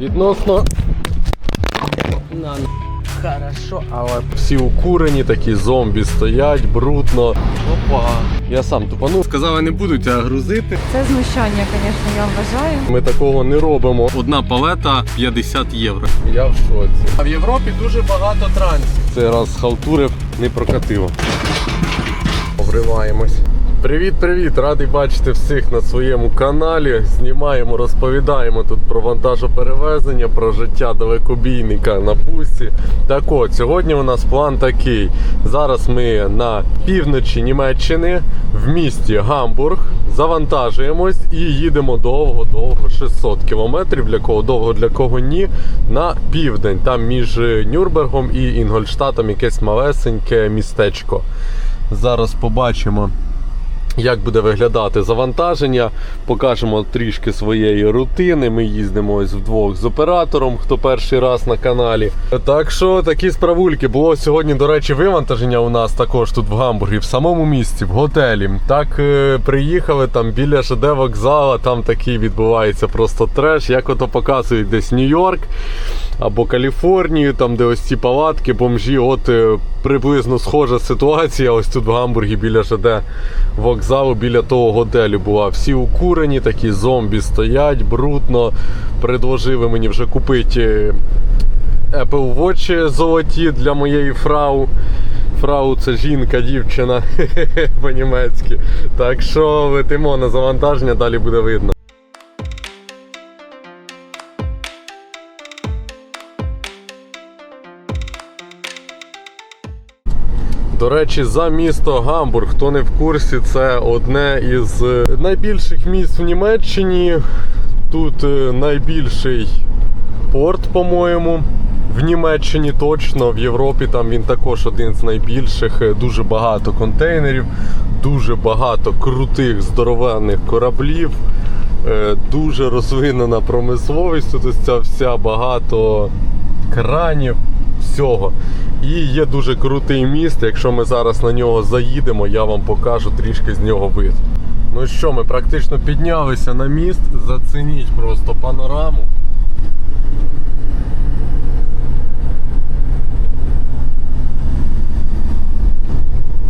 Відносно. На, Хорошо, але всі укурені, такі зомбі стоять, брудно. Опа. Я сам тупанув. Сказали, не буду тебе грузити. Це знущання, звісно, я вважаю. Ми такого не робимо. Одна палета 50 євро. Я в шоці. А в Європі дуже багато трансів. Цей раз халтурив, не прокатило. Обриваємось. Привіт, привіт! Радий бачити всіх на своєму каналі. Знімаємо, розповідаємо тут про вантажоперевезення, про життя далекобійника на бусі. Так от, сьогодні у нас план такий. Зараз ми на півночі Німеччини в місті Гамбург завантажуємось і їдемо довго-довго 600 кілометрів. Для кого довго, для кого ні. На південь. Там між Нюрнбергом і Інгольштатом якесь малесеньке містечко. Зараз побачимо як буде виглядати завантаження. Покажемо трішки своєї рутини. Ми їздимо ось вдвох з оператором, хто перший раз на каналі. Так що такі справульки. Було сьогодні, до речі, вивантаження у нас також тут в Гамбургі, в самому місті, в готелі. Так е, приїхали там біля ЖД вокзала, там такий відбувається просто треш. Як ото показують десь Нью-Йорк або Каліфорнію, там де ось ці палатки, бомжі, от е, приблизно схожа ситуація. Ось тут в Гамбургі біля ЖД вокзалу, біля того готелю була. Всі укурені, такі зомбі стоять, брудно. Предложили мені вже купити е, Apple Watch золоті для моєї фрау. Фрау це жінка, дівчина по-німецьки. Так що летимо на завантаження, далі буде видно. Речі, за місто Гамбург, хто не в курсі, це одне із е, найбільших міст в Німеччині. Тут е, найбільший порт, по-моєму. В Німеччині точно, в Європі там він також один з найбільших. Е, Дуже багато контейнерів, дуже багато крутих здоровенних кораблів, дуже розвинена промисловість. Тут ця вся багато кранів, всього. І є дуже крутий міст. Якщо ми зараз на нього заїдемо, я вам покажу трішки з нього вид. Ну що, ми практично піднялися на міст. Зацініть просто панораму.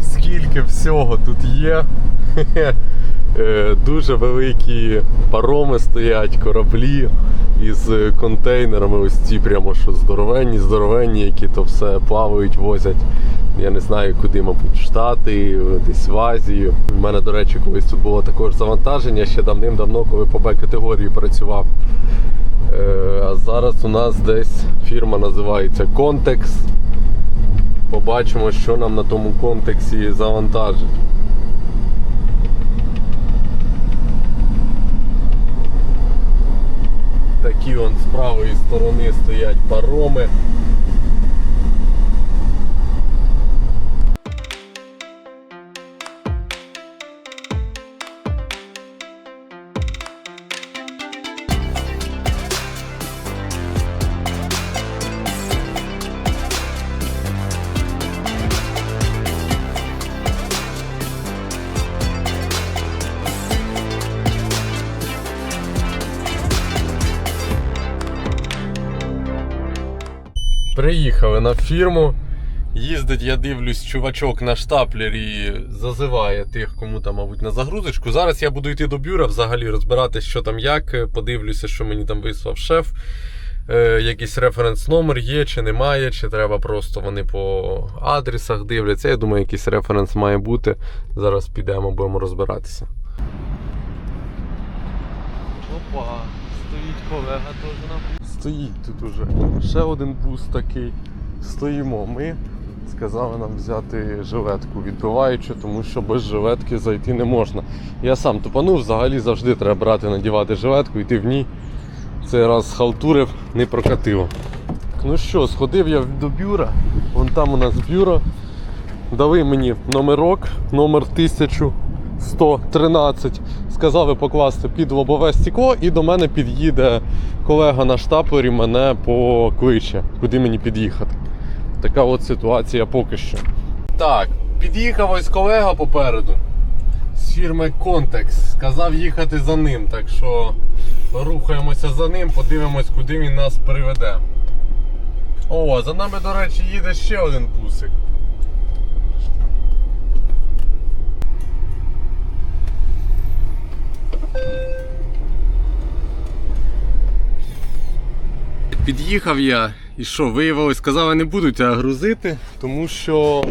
Скільки всього тут є. Е, Дуже великі пароми стоять, кораблі із контейнерами. Ось ці прямо що здоровенні, здоровенні, які то все плавають, возять. Я не знаю куди, мабуть, Штати, десь в Азію. У мене, до речі, колись тут було також завантаження ще давним-давно, коли по Б-категорії працював. Е, А зараз у нас десь фірма називається Contex. Побачимо, що нам на тому контексі завантажить. Такі он з правої сторони стоять пароми. Приїхали на фірму. Їздить, я дивлюсь, чувачок на штаплері зазиває тих, кому там, мабуть, на загрузочку. Зараз я буду йти до бюра взагалі розбиратись, що там як. Подивлюся, що мені там вислав шеф. Е, якийсь референс номер є, чи немає, чи треба просто вони по адресах дивляться. Я думаю, якийсь референс має бути. Зараз підемо, будемо розбиратися. Опа, стоїть колега теж на. Стоїть тут уже. Ще один бус такий. Стоїмо ми. Сказали нам взяти жилетку відбиваючи, тому що без жилетки зайти не можна. Я сам тупанув, взагалі завжди треба брати, надівати жилетку, йти в ній. Цей раз халтурив, не прокатило. Ну що, сходив я до бюра. Вон там у нас бюро. Дали мені номерок, номер 1113. Сказали покласти під лобове стекло і до мене під'їде колега на штаплері, мене покличе, куди мені під'їхати. Така от ситуація поки що. Так, під'їхав ось колега попереду з фірми Contex. Сказав їхати за ним, так що Рухаємося за ним, подивимось, куди він нас приведе. О, за нами, до речі, їде ще один бусик. Під'їхав я і що, виявилось, сказали, не будуть тебе грузити, тому що,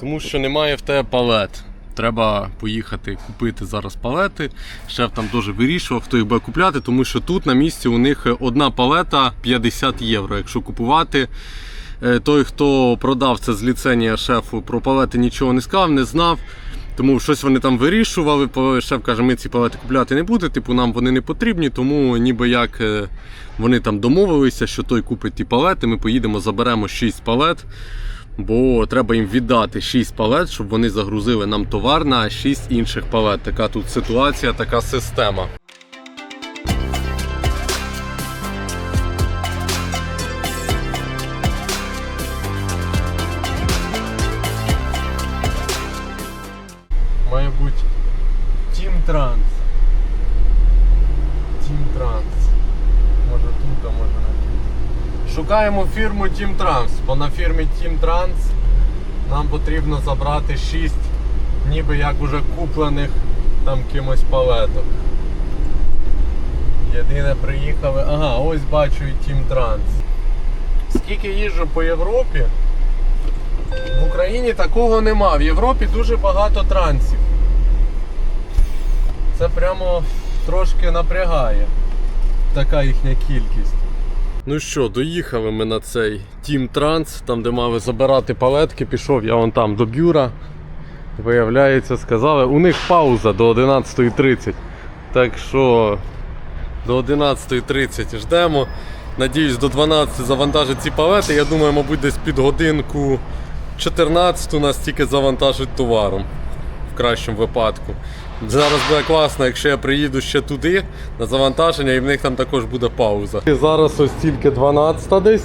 тому що немає в тебе палет. Треба поїхати купити зараз палети. Шеф там дуже вирішував, хто їх буде купляти, тому що тут на місці у них одна палета 50 євро. Якщо купувати, Е, той, хто продав це з ліцензія шефу про палети, нічого не сказав, не знав. Тому щось вони там вирішували. Шеф каже, ми ці палети купляти не будемо, типу нам вони не потрібні, тому ніби як е, вони там домовилися, що той купить ті палети, ми поїдемо, заберемо 6 палет, бо треба їм віддати 6 палет, щоб вони загрузили нам товар на 6 інших палет. Така тут ситуація, така система. Бути Team Trans. Team Trans. Може тут, а може не тут. Шукаємо фірму Team Trans, бо на фірмі Team Trans нам потрібно забрати 6 ніби як уже куплених там кимось палеток. Єдине приїхали. Ага, ось бачу і Team Trans. Скільки їжджу по Європі, в Україні такого нема. В Європі дуже багато трансів. Це прямо трошки напрягає. Така їхня кількість. Ну що, доїхали ми на цей Team Trans, там де мали забирати палетки, пішов я вон там до бюра. Виявляється, сказали, у них пауза до 11.30. Так що до 11.30 ждемо. Надіюсь, до 12 завантажать ці палети. Я думаю, мабуть, десь під годинку 14 нас тільки завантажать товаром. Кращому випадку. Зараз буде класно, якщо я приїду ще туди на завантаження і в них там також буде пауза. Зараз ось тільки 12 десь.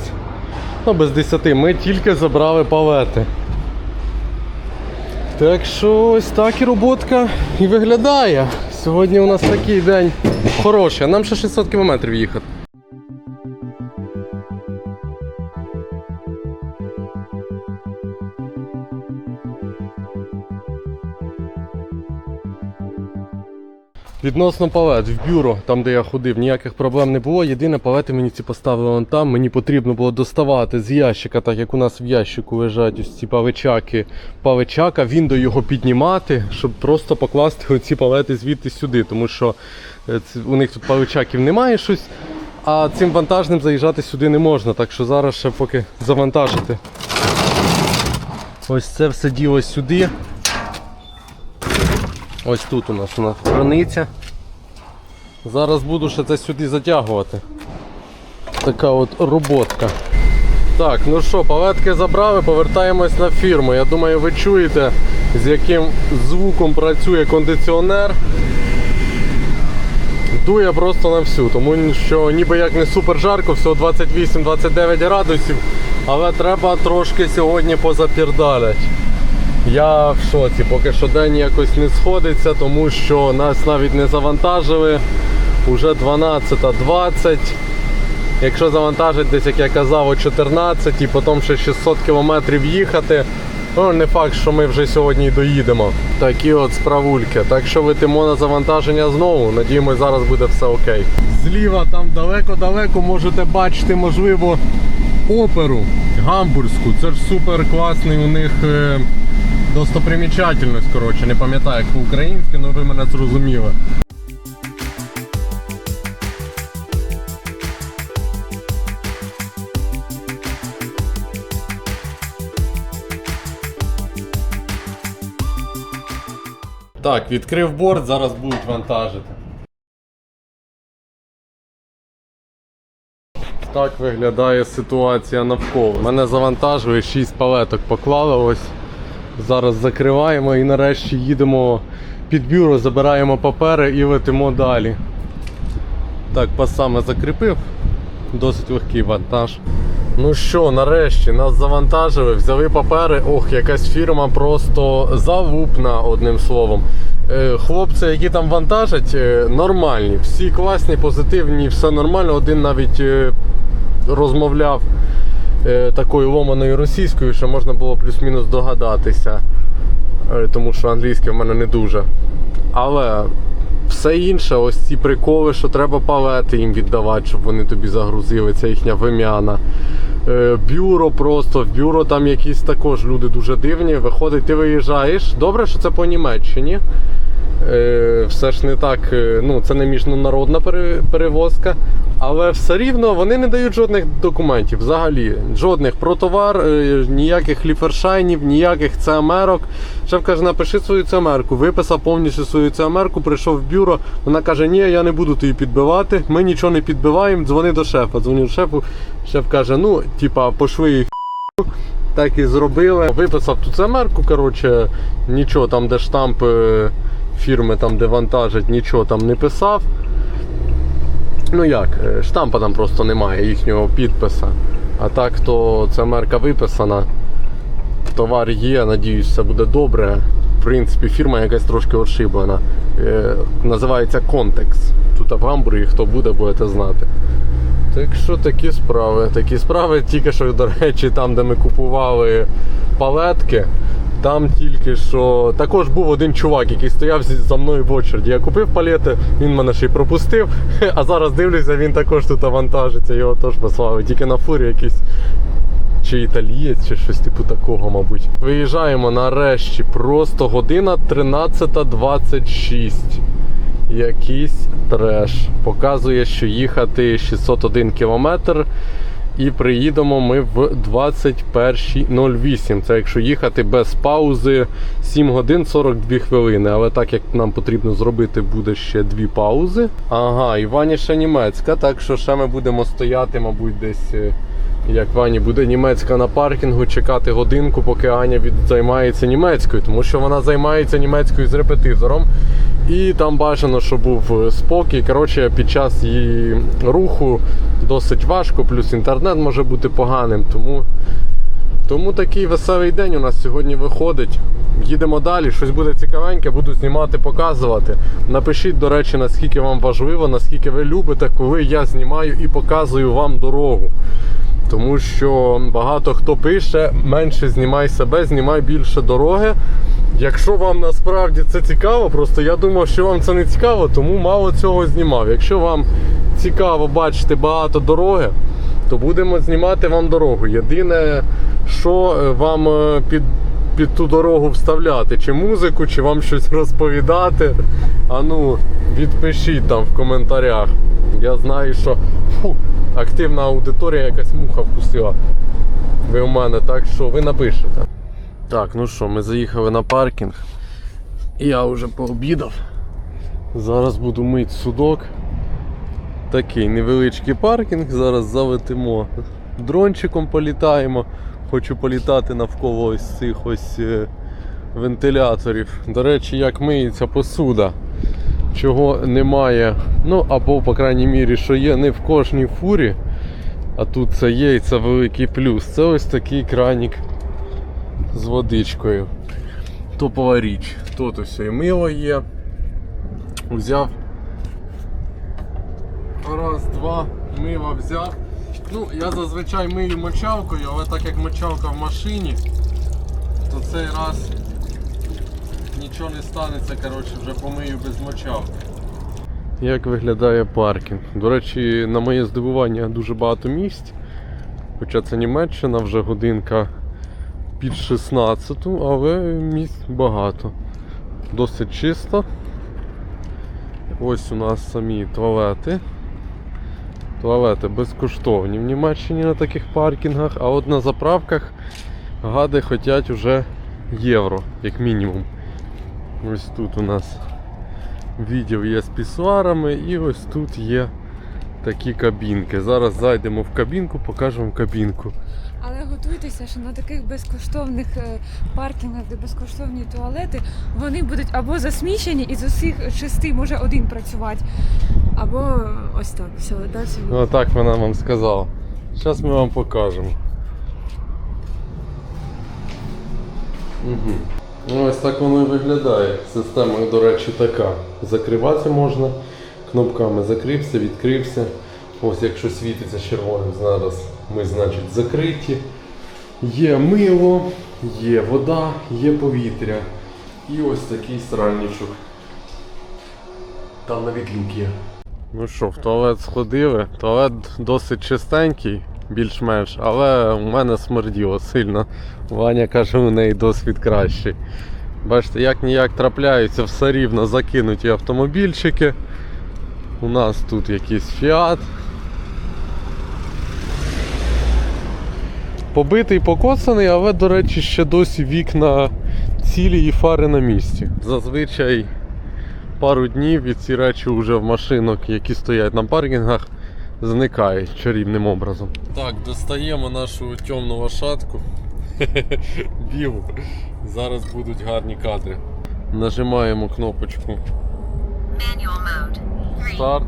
Ну, без 10. Ми тільки забрали палети. Так що ось так і роботка і виглядає. Сьогодні у нас такий день хороший, нам ще 600 км їхати. Відносно палет в бюро, там де я ходив, ніяких проблем не було. Єдине, палети мені ці поставили вон там. Мені потрібно було доставати з ящика, так як у нас в ящику лежать ось ці павичаки. Павичака, він до його піднімати, щоб просто покласти оці палети звідти сюди, тому що е, у них тут павичаків немає щось. А цим вантажним заїжджати сюди не можна, так що зараз ще поки завантажити. Ось це все діло сюди. Ось тут у нас у нас границя. Зараз буду ще це сюди затягувати. Така от роботка. Так, ну що, палетки забрали, повертаємось на фірму. Я думаю, ви чуєте, з яким звуком працює кондиціонер. Дує просто на всю, тому що ніби як не супер жарко, всього 28-29 градусів, але треба трошки сьогодні позапірдалять. Я в шоці, поки що день якось не сходиться, тому що нас навіть не завантажили. Уже 12.20. Якщо завантажить десь, як я казав, о 14 і потім ще 600 кілометрів їхати, ну не факт, що ми вже сьогодні доїдемо. Такі от справульки. Так що летимо на завантаження знову. Надіємося, зараз буде все окей. Зліва там далеко-далеко можете бачити, можливо, оперу гамбурзьку. Це ж супер класний у них е, достопримічательність. Коротше, не пам'ятаю як по-українськи, але ви мене зрозуміли. Так, відкрив борт, зараз будуть вантажити. Так виглядає ситуація навколо. Мене завантажує 6 палеток поклали ось. Зараз закриваємо і нарешті їдемо під бюро, забираємо папери і летимо далі. Так, пас саме закріпив. Досить легкий вантаж. Ну що, нарешті нас завантажили, взяли папери. Ох, якась фірма просто залупна, одним словом. Е, Хлопці, які там вантажать, е, нормальні. Всі класні, позитивні, все нормально. Один навіть е, розмовляв такою ломаною російською, що можна було плюс-мінус догадатися. Е, Тому що англійська в мене не дуже. Але все інше, ось ці приколи, що треба палети їм віддавати, щоб вони тобі загрузили, це їхня вим'яна. Е, Бюро просто, в бюро там якісь також люди дуже дивні. Виходить, ти виїжджаєш. Добре, що це по Німеччині. Е, Все ж не так, е, ну це не міжнародна перевозка. Але все рівно вони не дають жодних документів взагалі. Жодних про товар, е, ніяких ліфершайнів, ніяких ЦМРок. Шеф каже, напиши свою ЦМРку. Виписав повністю свою ЦМРку, прийшов в бюро. Вона каже, ні, я не буду тобі підбивати, ми нічого не підбиваємо, дзвони до шефа. Дзвоню шефу. Шеф каже, ну, типа, пошли їх. Так і зробили. Виписав ту ЦМРку, коротше, нічого там, де штамп фірми, там, де вантажать, нічого там не писав. Ну як, е, штампа там просто немає їхнього підписа. А так то ця мерка виписана. Товар є, надіюсь, все буде добре. В принципі, фірма якась трошки ошиблена. Е, називається Contex. Тут в Гамбургі хто буде, будете знати. Так що такі справи. Такі справи, тільки що, до речі, там, де ми купували палетки, там тільки що також був один чувак, який стояв за мною в очереді. Я купив палети, він мене ще й пропустив. А зараз дивлюся, він також тут вантажиться, його теж послали. Тільки на фурі якийсь. Чи італієць, чи щось типу такого, мабуть. Виїжджаємо нарешті. Просто година 13.26. Якийсь треш. Показує, що їхати 601 кілометр. І приїдемо ми в 21.08. Це якщо їхати без паузи 7 годин 42 хвилини. Але так як нам потрібно зробити, буде ще дві паузи. Ага, і Вані ще німецька, так що ще ми будемо стояти, мабуть, десь. Як Вані буде німецька на паркінгу, чекати годинку, поки Аня займається німецькою, тому що вона займається німецькою з репетитором. І там бажано, щоб був е, спокій. Коротше, під час її руху досить важко, плюс інтернет може бути поганим. Тому, тому такий веселий день у нас сьогодні виходить. Їдемо далі, щось буде цікавеньке, буду знімати, показувати. Напишіть, до речі, наскільки вам важливо, наскільки ви любите, коли я знімаю і показую вам дорогу. Тому що багато хто пише, менше знімай себе, знімай більше дороги. Якщо вам насправді це цікаво, просто я думав, що вам це не цікаво, тому мало цього знімав. Якщо вам цікаво бачити багато дороги, то будемо знімати вам дорогу. Єдине, що е, вам е, під, під ту дорогу вставляти, чи музику, чи вам щось розповідати. А ну, відпишіть там в коментарях. Я знаю, що фу, активна аудиторія якась муха вкусила. Ви у мене, так що ви напишете. Так, ну що, ми заїхали на паркінг. Я вже пообідав. Зараз буду мити судок. Такий невеличкий паркінг. Зараз залетимо. Дрончиком політаємо. Хочу політати навколо ось цих ось е, вентиляторів. До речі, як миється посуда. Чого немає. Ну, або, по крайній мірі, що є не в кожній фурі. А тут це є і це великий плюс. Це ось такий кранік з водичкою. Топова річ. Тут ось і мило є. Взяв. Раз, два, мило взяв. Ну, я зазвичай мию мочалкою, але так як мочалка в машині, то цей раз нічого не станеться, коротше, вже помию без мочалки. Як виглядає паркінг? До речі, на моє здивування дуже багато місць. Хоча це Німеччина, вже годинка під 16, але місць багато. Досить чисто. Ось у нас самі туалети. Туалети безкоштовні в Німеччині на таких паркінгах, а от на заправках гади хочуть вже євро, як мінімум. Ось тут у нас відділ є з пісуарами і ось тут є такі кабінки. Зараз зайдемо в кабінку, покажемо кабінку. Але готуйтеся, що на таких безкоштовних е, паркінгах, де безкоштовні туалети, вони будуть або засмічені, і з усіх шести може один працювати, або ось так. Все, далі. Ну так вона вам сказала. Зараз ми вам покажемо. Угу. Ну, ось так воно і виглядає. Система, до речі, така. Закривати можна. Кнопками закрився, відкрився. Ось якщо світиться червоним, зараз ми, значить, закриті. Є мило, є вода, є повітря. І ось такий сральничок. Там навіть люк є. Ну що, в туалет сходили. Туалет досить чистенький, більш-менш, але у мене смерділо сильно. Ваня каже, у неї досвід кращий. Бачите, як ніяк трапляються все рівно закинуті автомобільчики. У нас тут якийсь фіат. Побитий, покоцаний, але, до речі, ще досі вікна цілі і фари на місці. Зазвичай пару днів і ці речі вже в машинок, які стоять на паркінгах, зникають чарівним образом. Так, достаємо нашу темну лошадку. Білу. Зараз будуть гарні кадри. Нажимаємо кнопочку. Старт.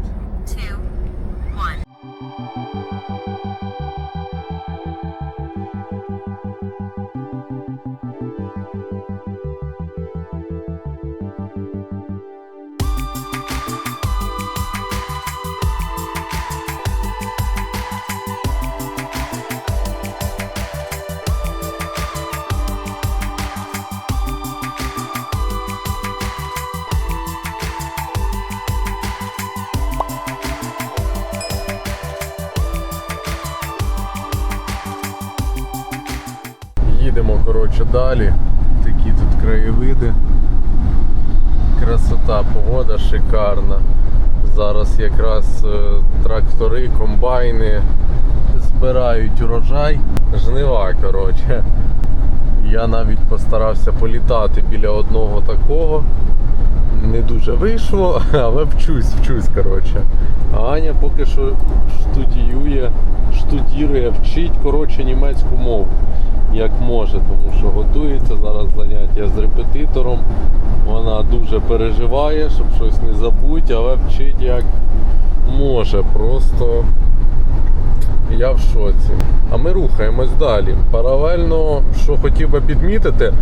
Далі. Такі тут краєвиди. Красота, погода шикарна. Зараз якраз е, трактори, комбайни збирають урожай. Жнива, коротше. Я навіть постарався політати біля одного такого. Не дуже вийшло, але вчусь, вчусь, коротше. А Аня поки що студіює, штудірує, вчить коротше німецьку мову як може, тому що готується зараз заняття з репетитором. Вона дуже переживає, щоб щось не забути, але вчить як може. Просто я в шоці. А ми рухаємось далі. Паралельно, що хотів би підмітити,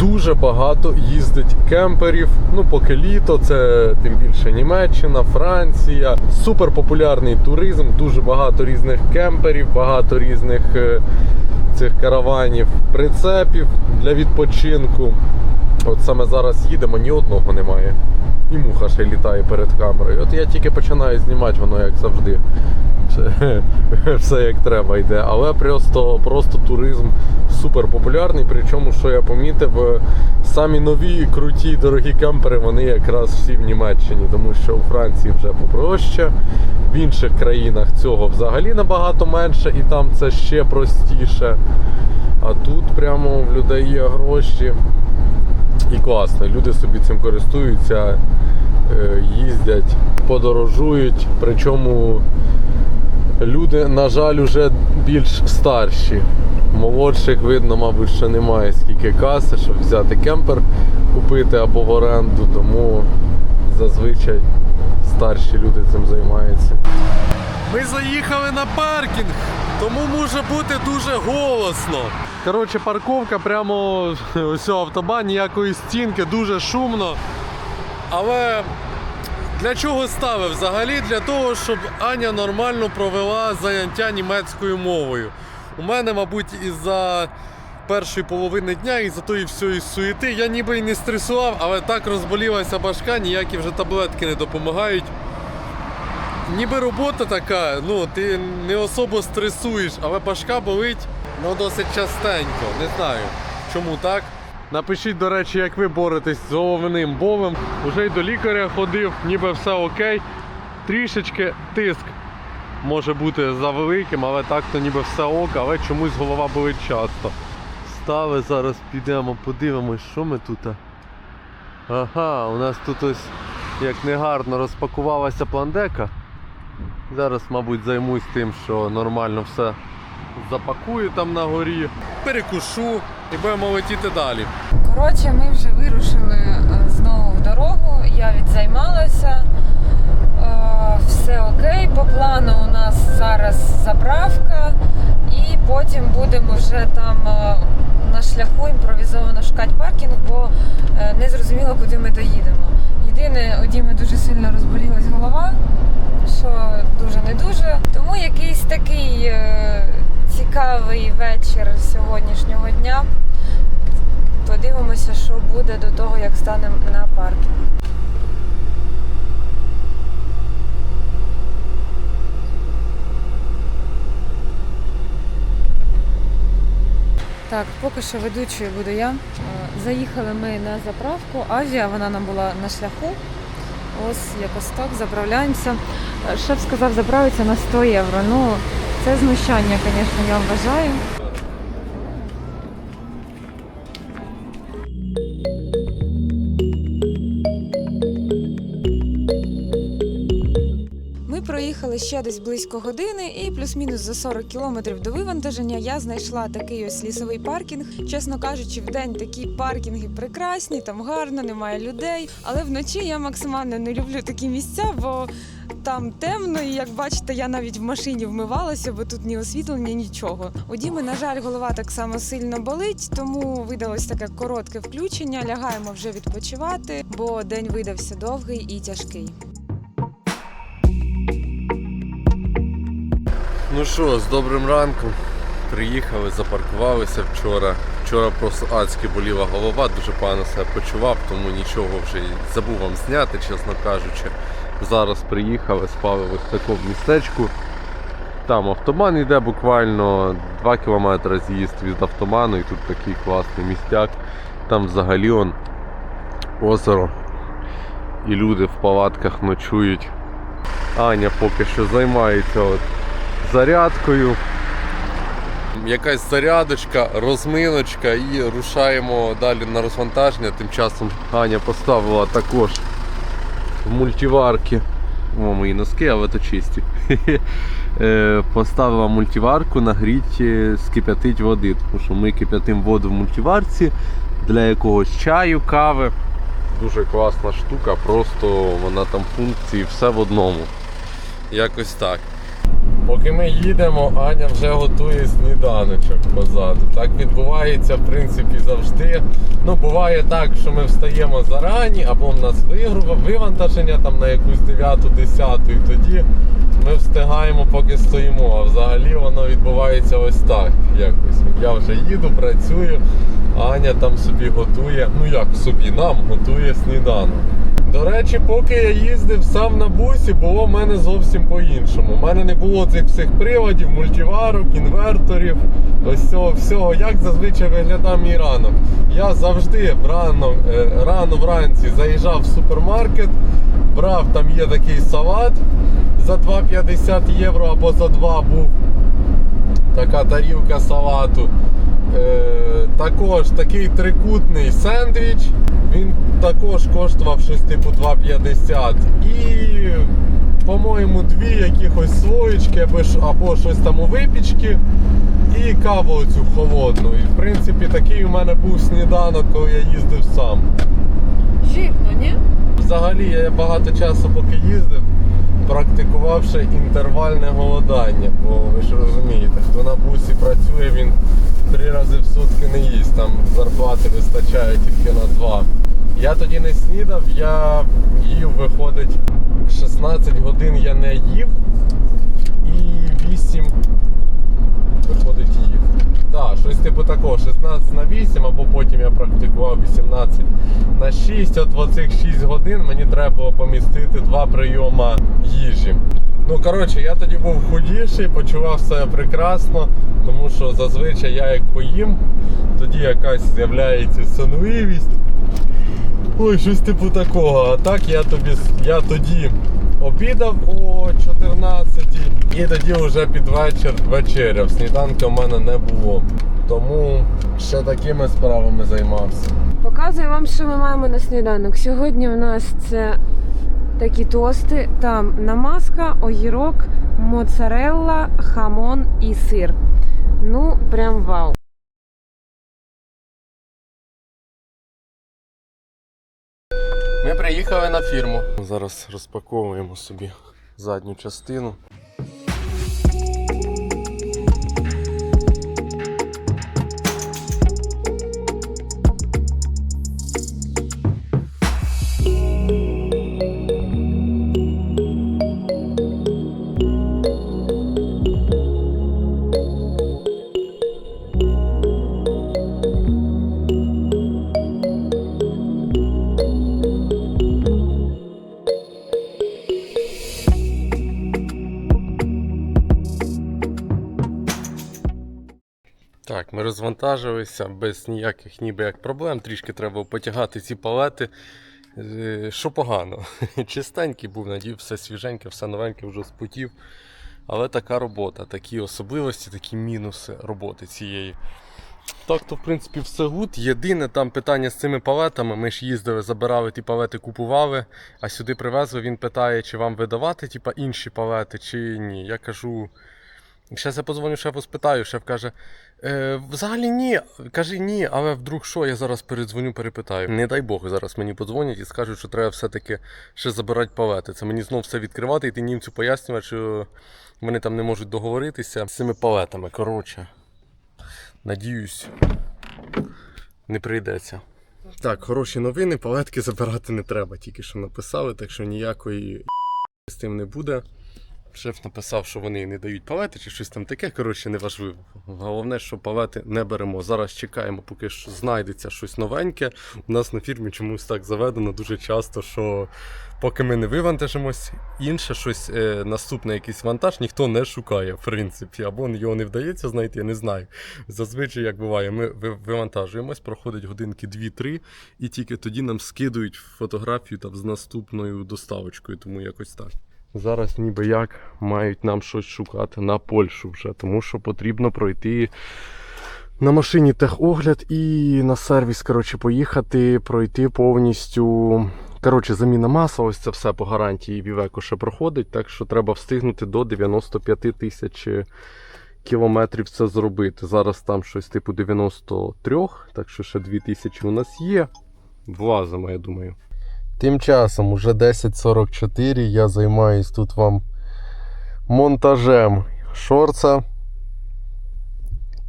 дуже багато їздить кемперів. Ну, поки літо, це тим більше Німеччина, Франція. Супер популярний туризм, дуже багато різних кемперів, багато різних е, цих караванів, прицепів для відпочинку. От саме зараз їдемо, ні одного немає. І муха ще літає перед камерою. От я тільки починаю знімати, воно як завжди. Все, як треба йде. Але просто, просто туризм супер популярний. Причому, що я помітив, е, самі нові, круті, дорогі кемпери, вони якраз всі в Німеччині, тому що у Франції вже попроще. В інших країнах цього взагалі набагато менше, і там це ще простіше. А тут прямо в людей є гроші. І класно, люди собі цим користуються, е, їздять, подорожують. Причому люди, на жаль, вже більш старші. Молодших видно, мабуть, ще немає скільки каси, щоб взяти кемпер, купити або в оренду, тому зазвичай старші люди цим займаються. Ми заїхали на паркінг, тому може бути дуже голосно. Коротше, парковка прямо ось автобан, ніякої стінки, дуже шумно. Але для чого ставив? Взагалі для того, щоб Аня нормально провела заняття німецькою мовою. У мене, мабуть, із-за першої половини дня, із-за тої всієї суєти, я ніби й не стресував, але так розболілася башка, ніякі вже таблетки не допомагають. Ніби робота така, ну ти не особо стресуєш, але башка болить ну досить частенько. Не знаю, чому так. Напишіть, до речі, як ви боретесь з головним болем. Уже й до лікаря ходив, ніби все окей. Трішечки тиск може бути завеликим, але так то ніби все ок, але чомусь голова болить часто. Стави зараз підемо, подивимось, що ми тут. Ага, у нас тут ось як негарно розпакувалася пландека. Зараз, мабуть, займусь тим, що нормально все запакую там на горі, перекушу і будемо летіти далі. Коротше, ми вже вирушили е, знову в дорогу. Я відзаймалася. Е, Все окей. По плану у нас зараз заправка, і потім будемо вже там е, на шляху імпровізовано шукати паркінг, бо не зрозуміло, куди ми доїдемо. Єдине, у Діми дуже сильно розболілась голова, що дуже не дуже. Тому якийсь такий е, цікавий вечір сьогоднішнього дня. Подивимося, що буде до того, як станемо на паркінг. Так, поки що ведучою буду я. Заїхали ми на заправку. Азія, вона нам була на шляху. Ось якось так, заправляємося. Шеф сказав заправиться на 100 євро. Ну, це знущання, звісно, я вважаю. Ми проїхали ще десь близько години, і плюс-мінус за 40 кілометрів до вивантаження я знайшла такий ось лісовий паркінг. Чесно кажучи, в день такі паркінги прекрасні, там гарно, немає людей. Але вночі я максимально не люблю такі місця, бо там темно, і як бачите, я навіть в машині вмивалася, бо тут ні освітлення, нічого. У Діми, на жаль, голова так само сильно болить, тому видалось таке коротке включення. Лягаємо вже відпочивати, бо день видався довгий і тяжкий. Ну що, з добрим ранком. Приїхали, запаркувалися вчора. Вчора просто адськи боліла голова, дуже погано себе почував, тому нічого вже забув вам зняти, чесно кажучи. Зараз приїхали, спали в такому містечку. Там автобан йде буквально 2 кілометри з'їзд від автоману і тут такий класний містяк. Там взагалі он озеро. І люди в палатках ночують. Аня поки що займається от зарядкою. Якась зарядочка, розминочка і рушаємо далі на розвантаження. Тим часом Аня поставила також в мультиварки. О, мої носки, але то чисті. Е, Поставила мультиварку нагріти, скип'ятить води. Тому що ми кип'ятимо воду в мультиварці для якогось чаю, кави. Дуже класна штука, просто вона там функції все в одному. Якось так. Поки ми їдемо, Аня вже готує сніданочок позаду. Так відбувається, в принципі, завжди. Ну, буває так, що ми встаємо зарані, або в нас вивантаження там на якусь 9-10, і тоді ми встигаємо, поки стоїмо. А взагалі воно відбувається ось так. Якось. Я вже їду, працюю, Аня там собі готує, ну як собі, нам готує сніданок. До речі, поки я їздив сам на бусі, було в мене зовсім по-іншому. У мене не було цих всіх приводів, мультиварок, інверторів, ось цього всього. Як зазвичай виглядав мій ранок. Я завжди рано, е, рано вранці заїжджав в супермаркет, брав там є такий салат за 2,50 євро або за 2 був така тарілка салату. Е, також такий трикутний сендвіч. Він також коштував щось типу 2,50. І, по-моєму, дві якихось слоєчки або, або щось там у випічки. І каву цю холодну. І в принципі такий у мене був сніданок, коли я їздив сам. Жирно, ні? Взагалі я багато часу поки їздив, практикувавши інтервальне голодання. Бо ви ж розумієте, хто на бусі працює, він три рази в сутки не їсть. Там зарплати вистачає тільки на два. Я тоді не снідав, я їв, виходить, 16 годин я не їв і 8 виходить їв. Так, щось типу такого, 16 на 8, або потім я практикував 18 на 6. От в оцих 6 годин мені треба було помістити два прийома їжі. Ну, коротше, я тоді був худіший, почував себе прекрасно, тому що зазвичай я як поїм, тоді якась з'являється сонливість. Ой, щось типу такого. А так я тобі я тоді обідав о 14 і тоді вже під вечір вечеряв. Сніданка в мене не було. Тому ще такими справами займався. Показую вам, що ми маємо на сніданок. Сьогодні у нас це такі тости. Там намазка, огірок, моцарелла, хамон і сир. Ну, прям вау. Ми приїхали на фірму. Зараз розпаковуємо собі задню частину. Розвантажилися без ніяких ніби як проблем. Трішки треба потягати ці палети. Е, Що погано? Чистенький був, надів, все свіженьке, все новеньке, вже спотів. Але така робота, такі особливості, такі мінуси роботи цієї. Так, то в принципі все гуд. Єдине там питання з цими палетами. Ми ж їздили, забирали ті палети, купували, а сюди привезли. Він питає, чи вам видавати типа, інші палети, чи ні. Я кажу. Зараз я позвоню шефу, спитаю. Шеф каже: е, взагалі ні. Каже, ні, але вдруг що, я зараз передзвоню, перепитаю. Не дай Бог, зараз мені подзвонять і скажуть, що треба все-таки ще забирати палети. Це мені знов все відкривати, і ти німцю пояснювати, що вони там не можуть договоритися з цими палетами. Коротше, надіюсь, не прийдеться. Так, хороші новини, палетки забирати не треба, тільки що написали, так що ніякої з тим не буде. Шеф написав, що вони не дають палети чи щось там таке. Коротше, неважливо. Головне, що палети не беремо. Зараз чекаємо, поки ж знайдеться щось новеньке. У нас на фірмі чомусь так заведено дуже часто, що поки ми не вивантажимось, інше щось, е, наступний якийсь вантаж ніхто не шукає, в принципі. Або його не вдається знайти, я не знаю. Зазвичай, як буває, ми вивантажуємось, проходить годинки 2-3, і тільки тоді нам скидують фотографію там, з наступною доставочкою, тому якось так. Зараз ніби як мають нам щось шукати на Польщу вже, тому що потрібно пройти на машині техогляд і на сервіс, коротше, поїхати, пройти повністю. Коротше, заміна масла, ось це все по гарантії Вівеко ще проходить, так що треба встигнути до 95 тисяч кілометрів це зробити. Зараз там щось типу 93, так що ще 2000 у нас є. Влазимо, я думаю. Тим часом, уже 10.44, я займаюсь тут вам монтажем шорца.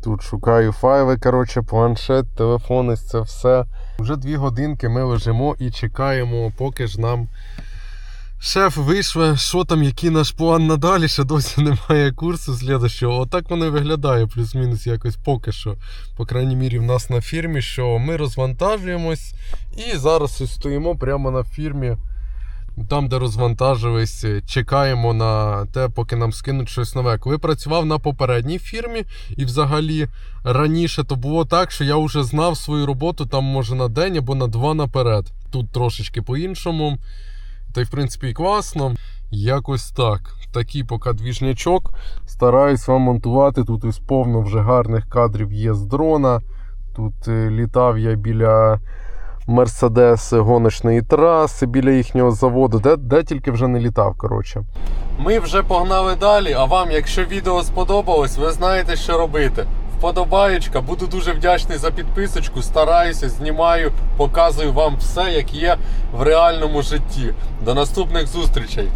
Тут шукаю файли, коротше, планшет, телефон, ось це все. Вже дві годинки ми лежимо і чекаємо, поки ж нам шеф вийшли, що там, який наш план надалі, ще досі немає курсу слідущого. Отак воно виглядає, плюс-мінус якось поки що. По крайній мірі, в нас на фірмі, що ми розвантажуємось і зараз стоїмо прямо на фірмі. Там, де розвантажились, чекаємо на те, поки нам скинуть щось нове. Коли працював на попередній фірмі, і взагалі раніше то було так, що я вже знав свою роботу там може на день або на два наперед. Тут трошечки по-іншому. Та й в принципі і класно. Якось так. Такий поки двіжнячок. Стараюсь вам монтувати. Тут ось повно вже гарних кадрів є з дрона. Тут е, літав я біля Мерседес гоночної траси, біля їхнього заводу, де, де тільки вже не літав. коротше. Ми вже погнали далі. А вам, якщо відео сподобалось, ви знаєте, що робити. Вподобаєчка, буду дуже вдячний за підписочку. Стараюся, знімаю, показую вам все, як є в реальному житті. До наступних зустрічей!